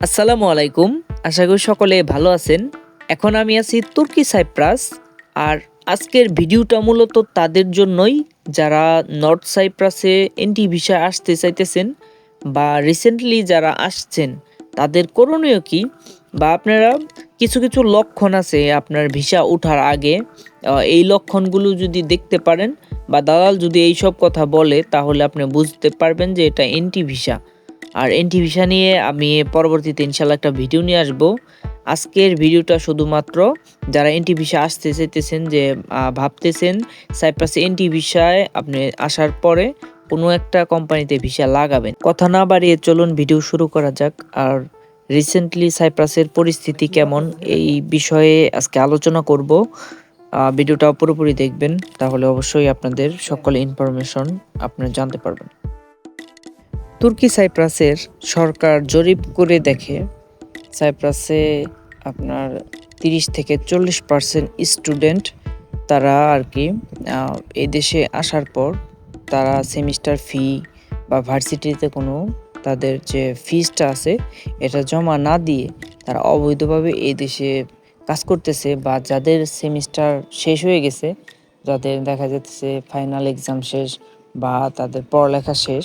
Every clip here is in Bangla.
আসসালামু আলাইকুম। আশা করি সকলে ভালো আছেন। এখন আমি আছি তুর্কি সাইপ্রাস। আর আজকের ভিডিওটা মূলত তাদের জন্যই। যারা নর্থ সাইপ্রাসে এনটি ভিসায় আসতে চাইতেছেন বা রিসেন্টলি যারা আসছেন, তাদের করণীয় কি? বা আপনারা কিছু কিছু লক্ষণ আছে আপনার ভিসা ওঠার আগে। এই লক্ষণগুলো যদি দেখতে পারেন বা দালাল যদি এই সব কথা বলে, তাহলে আপনি বুঝতে পারবেন যে এটা এনটি ভিসা। আর এনটি ভিসা নিয়ে আমি পরবর্তীতে ইনশাল্লাহ একটা ভিডিও নিয়ে আসব। আজকের ভিডিওটা শুধুমাত্র যারা এনটি ভিসা আসতে চাইতেছেন যে ভাবতেছেন সাইপ্রাসে এনটি ভিসায় আপনি আসার পরে কোনো একটা কোম্পানিতে ভিসা লাগাবেন। কথা না বাড়িয়ে চলুন ভিডিও শুরু করা যাক। আর রিসেন্টলি সাইপ্রাসের পরিস্থিতি কেমন এই বিষয়ে আজকে আলোচনা করব। ভিডিওটা পুরোপুরি দেখবেন, তাহলে অবশ্যই আপনাদের সকল ইনফরমেশন আপনারা জানতে পারবেন। তুর্কি সাইপ্রাসের সরকার জরিপ করে দেখে, সাইপ্রাসে আপনার তিরিশ থেকে চল্লিশ পার্সেন্ট স্টুডেন্ট তারা আর কি এদেশে আসার পর তারা সেমিস্টার ফি বা ভার্সিটিতে কোনো তাদের যে ফিজটা আছে, এটা জমা না দিয়ে তারা অবৈধভাবে এই দেশে কাজ করতেছে বা যাদের সেমিস্টার শেষ হয়ে গেছে, যাদের দেখা যাচ্ছে ফাইনাল এক্সাম শেষ বা তাদের পড়ালেখা শেষ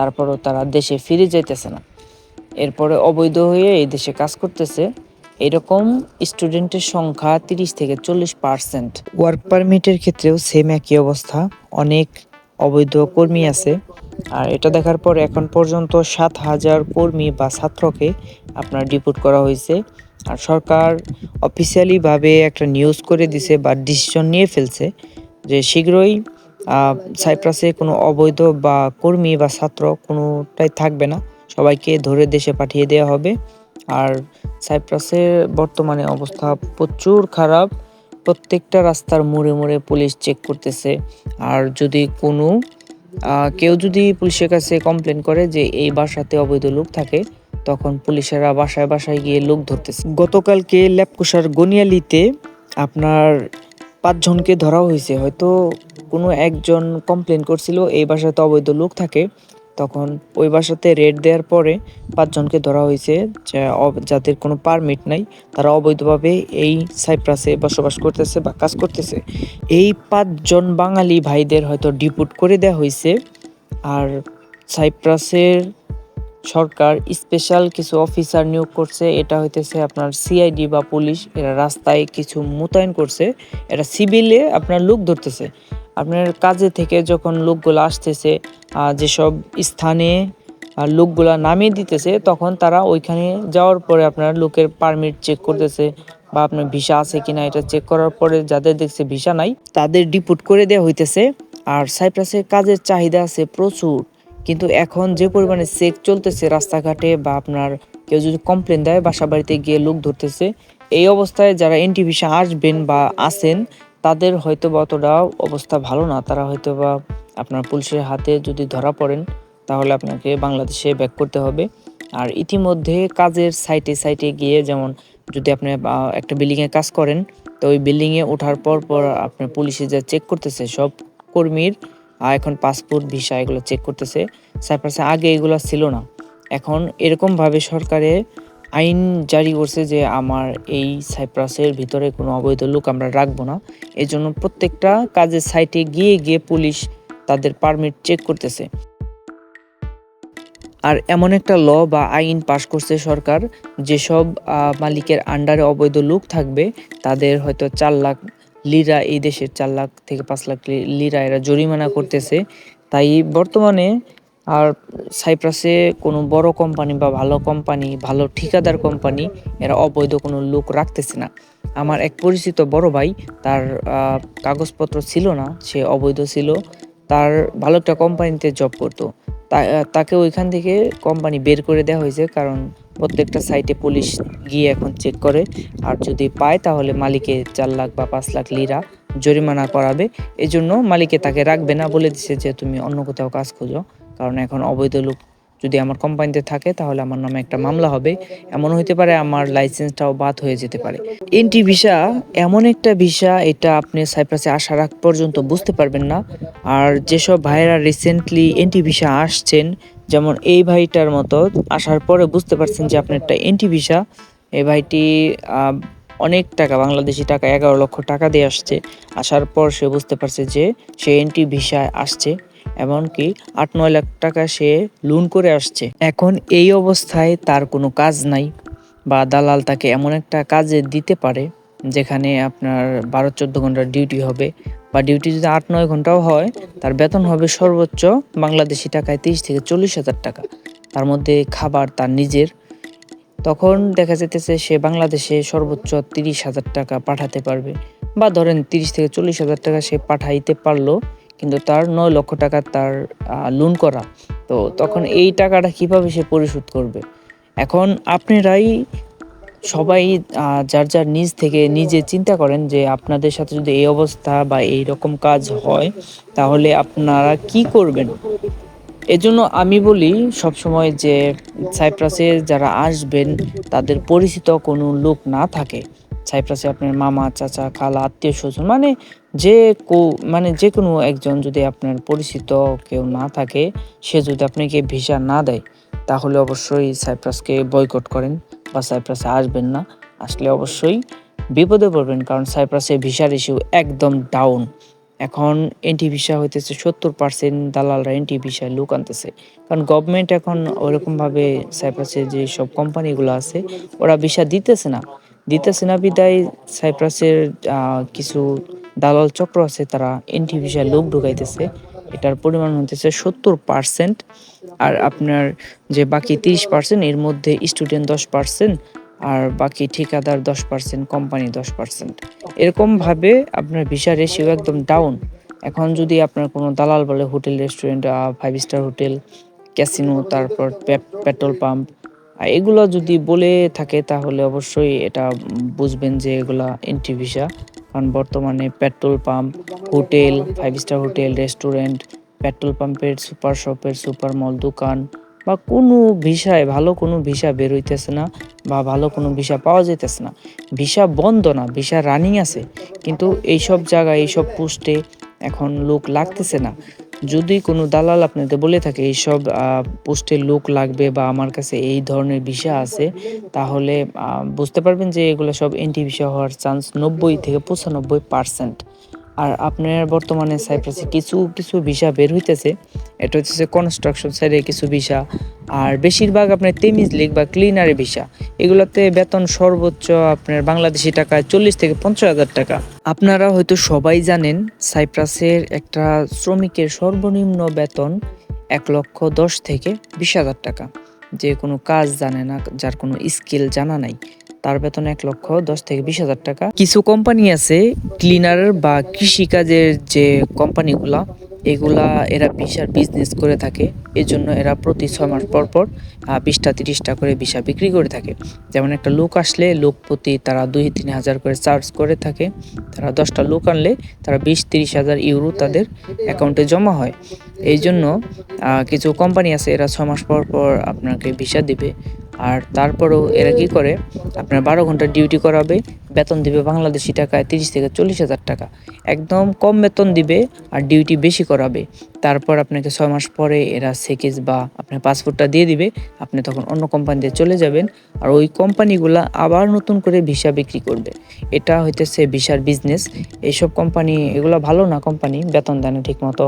তারপরও তারা দেশে ফিরে যাইতেছে না। এরপরে অবৈধ হয়ে এই দেশে কাজ করতেছে। এরকম স্টুডেন্টের সংখ্যা তিরিশ থেকে চল্লিশ পার্সেন্ট। ওয়ার্ক পারমিটের ক্ষেত্রেও সেম একই অবস্থা। অনেক অবৈধ কর্মী আছে। আর এটা দেখার পর এখন পর্যন্ত সাত হাজার কর্মী বা ছাত্রকে আপনার ডিপোর্ট করা হয়েছে। আর সরকার অফিসিয়ালিভাবে একটা নিউজ করে দিছে বা ডিসিশন নিয়ে ফেলছে যে শীঘ্রই সাইপ্রাসে কোনো অবৈধ বা কর্মী বা ছাত্র কোনোটাই থাকবে না। সবাইকে ধরে দেশে পাঠিয়ে দেওয়া হবে। আর সাইপ্রাসের বর্তমানে অবস্থা প্রচুর খারাপ। প্রত্যেকটা রাস্তার মোড়ে মোড়ে পুলিশ চেক করতেছে। আর যদি কোনো কেউ যদি পুলিশের কাছে কমপ্লেন করে যে এই বাসাতে অবৈধ লোক থাকে, তখন পুলিশেরা বাসায় বাসায় গিয়ে লোক ধরতেছে। গতকালকে ল্যাপকুশার গনিয়ালিতে আপনার পাঁচজনকে ধরা হয়েছে। হয়তো কোনো একজন কমপ্লেন করছিল, এই বাসাতে অবৈধ লোক থাকে। তখন ওই বাসাতে রেড দেওয়ার পরে পাঁচজনকে ধরা হয়েছে যাদের কোনো পারমিট নাই, তারা অবৈধভাবে এই সাইপ্রাসে বসবাস করতেছে বা কাজ করতেছে। এই পাঁচজন বাঙালি ভাইদের হয়তো ডিপুট করে দেওয়া হয়েছে। আর সাইপ্রাসের সরকার স্পেশাল কিছু অফিসার নিয়োগ করছে। এটা হইতেছে আপনার সিআইডি বা পুলিশ এরা রাস্তায় কিছু মোতায়েন করছে। এটা সিভিলে আপনার লোক ধরতেছে। আপনার কাজে থেকে যখন লোকগুলো আসতেছে যেসব স্থানে লোকগুলা নামিয়ে দিতেছে, তখন তারা ওইখানে যাওয়ার পরে আপনার লোকের পারমিট চেক করতেছে বা আপনার ভিসা আছে কিনা এটা চেক করার পরে যাদের দেখছে ভিসা নাই, তাদের ডিপুট করে দেওয়া হইতেছে। আর সাইপ্রাসের কাজের চাহিদা আছে প্রচুর। কিন্তু এখন যে পরিমাণে চেক চলতেছে রাস্তাঘাটে বা আপনার কেউ যদি কমপ্লেন দেয় বাসা বাড়িতে গিয়ে লোক ধরতেছে, এই অবস্থায় যারা এনটি ভিসা আসবেন বা আসেন তাদের হয়তো বা অতটা অবস্থা ভালো না। তারা হয়তো বা আপনার পুলিশের হাতে যদি ধরা পড়েন, তাহলে আপনাকে বাংলাদেশে ব্যাক করতে হবে। আর ইতিমধ্যে কাজের সাইটে সাইটে গিয়ে যেমন যদি আপনি একটা বিল্ডিংয়ে কাজ করেন, তো ওই বিল্ডিংয়ে ওঠার পর পর আপনার পুলিশে যা চেক করতেছে সব কর্মীর আর এখন পাসপোর্ট ভিসা এগুলো চেক করতেছে। সাইপ্রাসে আগে এগুলো ছিল না। এখন এরকমভাবে সরকারে আইন জারি করছে যে আমার এই সাইপ্রাসের ভিতরে কোনো অবৈধ লোক আমরা রাখব না। এই জন্য প্রত্যেকটা কাজের সাইটে গিয়ে গিয়ে পুলিশ তাদের পারমিট চেক করতেছে। আর এমন একটা ল বা আইন পাশ করছে সরকার, যেসব মালিকের আন্ডারে অবৈধ লোক থাকবে, তাদের হয়তো চার লাখ লিরা এই দেশের চার লাখ থেকে পাঁচ লাখ লিরা এরা জরিমানা করতেছে। তাই বর্তমানে আর সাইপ্রাসে কোনো বড় কোম্পানি বা ভালো কোম্পানি ভালো ঠিকাদার কোম্পানি এরা অবৈধ কোনো লোক রাখতেছে না। আমার এক পরিচিত বড় ভাই, তার কাগজপত্র ছিল না, সে অবৈধ ছিল। তার ভালো একটা কোম্পানিতে জব করতো। তাকে ওইখান থেকে কোম্পানি বের করে দেওয়া হয়েছে কারণ প্রত্যেকটা সাইটে পুলিশ গিয়ে এখন চেক করে। আর যদি পায়, তাহলে মালিকে চার লাখ বা পাঁচ লাখ লিরা জরিমানা করাবে। এই জন্য মালিকে তাকে রাখবে না বলে দিছে যে, তুমি অন্য কোথাও কাজ খোঁজো। কারণ এখন অবৈধ লোক যদি আমার কোম্পানিতে থাকে, তাহলে আমার নামে একটা মামলা হবে। এমন হইতে পারে আমার লাইসেন্সটাও বাদ হয়ে যেতে পারে। এনটি ভিসা, এমন একটা ভিসা, এটা আপনি সাইপ্রাসে আসার আগ পর্যন্ত বুঝতে পারবেন না। আর যেসব ভাইয়েরা রিসেন্টলি এনটি ভিসা আসছেন যেমন এই ভাইটার মতো আসার পরে বুঝতে পারছেন যে আপনার একটা এন্টি ভিসা। এই ভাইটি অনেক টাকা, বাংলাদেশি টাকা, এগারো লক্ষ টাকা দিয়ে আসছে। আসার পর সে বুঝতে পারছে যে সে এন্টি ভিসায় আসছে, এমনকি আট নয় লাখ টাকা সে লোন করে আসছে। এখন এই অবস্থায় তার কোনো কাজ নাই, বা দালাল তাকে এমন একটা কাজে দিতে পারে, যেখানে আপনার বারো চোদ্দ ঘণ্টার ডিউটি হবে। বা ডিউটি যদি আট, নয় ঘন্টাও হয়, তার বেতন হবে সর্বোচ্চ বাংলাদেশি টাকায় তিরিশ থেকে চল্লিশ হাজার টাকা। তার মধ্যে খাবার তার নিজের। তখন দেখা যেতেছে সে বাংলাদেশে সর্বোচ্চ তিরিশ হাজার টাকা পাঠাতে পারবে। বা ধরেন তিরিশ থেকে চল্লিশ হাজার টাকা সে পাঠাইতে পারল, কিন্তু তার নয় লক্ষ টাকা তার লোন করা। তো তখন এই টাকাটা কীভাবে সে পরিশোধ করবে? এখন আপনারাই সবাই যার যার নিজ থেকে নিজে চিন্তা করেন যে আপনাদের সাথে যদি এই অবস্থা বা এই রকম কাজ হয়, তাহলে আপনারা কি করবেন? এজন্য আমি বলি সবসময় যে সাইপ্রাসে যারা আসবেন, তাদের পরিচিত কোনো লোক না থাকে। সাইপ্রাসে আপনার মামা, চাচা, খালা, আত্মীয় স্বজন মানে যে কো মানে যে কোনো একজন যদি আপনার পরিচিত কেউ না থাকে, সে যদি আপনাকে ভিসা না দেয়, তাহলে অবশ্যই সাইপ্রাসকে বয়কট করেন। বা সাইপ্রাসে আসবেন না, আসলে অবশ্যই বিপদে পড়বেন কারণ সাইপ্রাসে ভিসার ইস্যু একদম ডাউন এখন এনটি ভিসা হইতেছে সত্তর পার্সেন্ট দালালরা এনটি ভিসায় লুক আনতেছে। কারণ গভর্নমেন্ট এখন ওরকমভাবে সাইপ্রাসের যে সব কোম্পানিগুলো আছে, ওরা ভিসা দিতেছে না। দিতেছে না বিদায়, সাইপ্রাসের কিছু দালাল চক্র আছে, তারা এনটি ভিসায় লোক ঢুকাইতেছে। এটার পরিমাণ হতেছে সত্তর পার্সেন্ট আর আপনার যে বাকি তিরিশ পার্সেন্ট এর মধ্যে স্টুডেন্ট দশ পার্সেন্ট আর বাকি ঠিকাদার দশ পার্সেন্ট কোম্পানি দশ পার্সেন্ট এরকমভাবে আপনার ভিসা রেশিও একদম ডাউন এখন যদি আপনার কোনো দালাল বলে hotel restaurant five star hotel casino তারপর পেট্রোল পাম্প এগুলো যদি বলে থাকে তাহলে অবশ্যই এটা বুঝবেন যে এগুলা এন্ট্রি ভিসা কারণ বর্তমানে petrol pump, hotel five star hotel restaurant petrol পাম্পের, সুপার শপের, সুপার মল দোকান বা কোনো ভিসায়, ভালো কোনো ভিসা বেরোইতেছে না বা ভালো কোনো ভিসা পাওয়া যেতেছে না। ভিসা বন্ধ না, ভিসা রানিং আছে। কিন্তু এইসব জায়গায়, এইসব পোস্টে এখন লোক লাগতেছে না। যদি কোনো দালাল আপনাকে বলে থাকে, এইসব পোস্টে লোক লাগবে বা আমার কাছে এই ধরনের ভিসা আছে, তাহলে বুঝতে পারবেন যে এগুলো সব এন্টি ভিসা হওয়ার চান্স নব্বই থেকে পঁচানব্বই পার্সেন্ট। আর আপনার বর্তমানে সাইপ্রাসে কিছু কিছু ভিসা বের হইতেছে। এটা হচ্ছে কনস্ট্রাকশন সাইডে কিছু ভিসা। আর বেশিরভাগ আপনার তেমিজ লিগ বা ক্লিনারের ভিসা। এগুলোতে বেতন সর্বোচ্চ আপনার বাংলাদেশি টাকায় চল্লিশ থেকে পঞ্চাশ হাজার টাকা। আপনারা হয়তো সবাই জানেন, সাইপ্রাসের একটা শ্রমিকের সর্বনিম্ন বেতন এক লক্ষ দশ থেকে বিশ হাজার টাকা। যে কোনো কাজ জানে না, যার কোনো স্কিল জানা নাই। তার বেতন এক লক্ষ দশ থেকে বিশ হাজার টাকা। কিছু কোম্পানি আছে ক্লিনার বা কৃষিকাজের যে কোম্পানিগুলা এগুলা এরা বিশার বিজনেস করে থাকে। এজন্য এরা প্রতি ছয় মাস পর পর বিশটা তিরিশটা করে বিশা বিক্রি করে থাকে। যেমন একটা লোক আসলে, লোক প্রতি তারা দুই, তিন হাজার করে চার্জ করে থাকে। তারা দশটা লোক আনলে তারা বিশ, তিরিশ হাজার ইউরো তাদের অ্যাকাউন্টে জমা হয়। এই জন্য কিছু কোম্পানি আছে, এরা ছ মাস পর পর আপনাকে ভিসা দিবে। আর তারপরেও এরা কি করে? আপনার বারো ঘণ্টা ডিউটি করাবে, বেতন দিবে বাংলাদেশি টাকায় তিরিশ থেকে চল্লিশ হাজার টাকা। একদম কম বেতন দিবে আর ডিউটি বেশি করাবে। তারপর আপনাকে ছয় মাস পরে এরা সেকেজ বা আপনার পাসপোর্টটা দিয়ে দিবে। আপনি তখন অন্য কোম্পানিতে চলে যাবেন আর ওই কোম্পানিগুলা আবার নতুন করে ভিসা বিক্রি করবে। এটা হইতেছে ভিসার বিজনেস এইসব কোম্পানি এগুলো ভালো না কোম্পানি বেতন দেয় না ঠিক মতো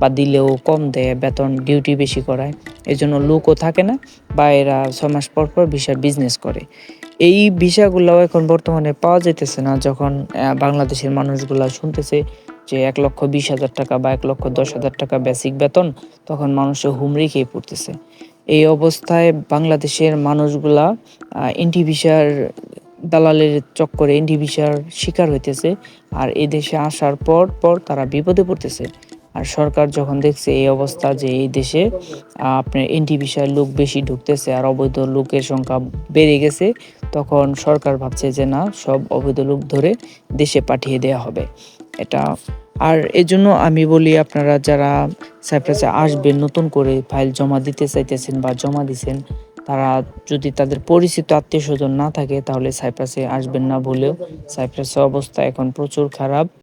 বা দিলেও কম দেয়, বেতন ডিউটি বেশি করায়। এই জন্য লোকও থাকে না বা এরা ছয় মাস পর পর ভিসার বিজনেস করে। এই ভিসাগুলোও এখন বর্তমানে পাওয়া যাইতেছে না, যখন বাংলাদেশের মানুষগুলা শুনতেছে যে এক লক্ষ বিশ হাজার টাকা বা এক লক্ষ দশ হাজার টাকা বেসিক বেতন, তখন মানুষের হুমড়ি খেয়ে পড়তেছে। এই অবস্থায় বাংলাদেশের মানুষগুলা এনটি ভিসার দালালের চক্করে এনটি ভিসার শিকার হইতেছে, আর এদেশে আসার পর পর তারা বিপদে পড়তেছে। আর সরকার যখন দেখছে এই অবস্থা যে এই দেশে আপনার এনটি ভিসার লোক বেশি ঢুকতেছে আর অবৈধ লোকের সংখ্যা বেড়ে গেছে, তখন সরকার ভাবছে যে না, সব অবৈধ লোক ধরে দেশে পাঠিয়ে দেওয়া হবে। এটা আর এজন্য আমি বলি আপনারা যারা সাইপ্রাসে আসবেন, নতুন করে ফাইল জমা দিতে চাইতেছেন বা জমা দিছেন, তারা যদি তাদের পরিচিত আত্মীয় স্বজন না থাকে, তাহলে সাইপ্রাসে আসবেন না বলেও সাইপ্রাসের অবস্থা এখন প্রচুর খারাপ।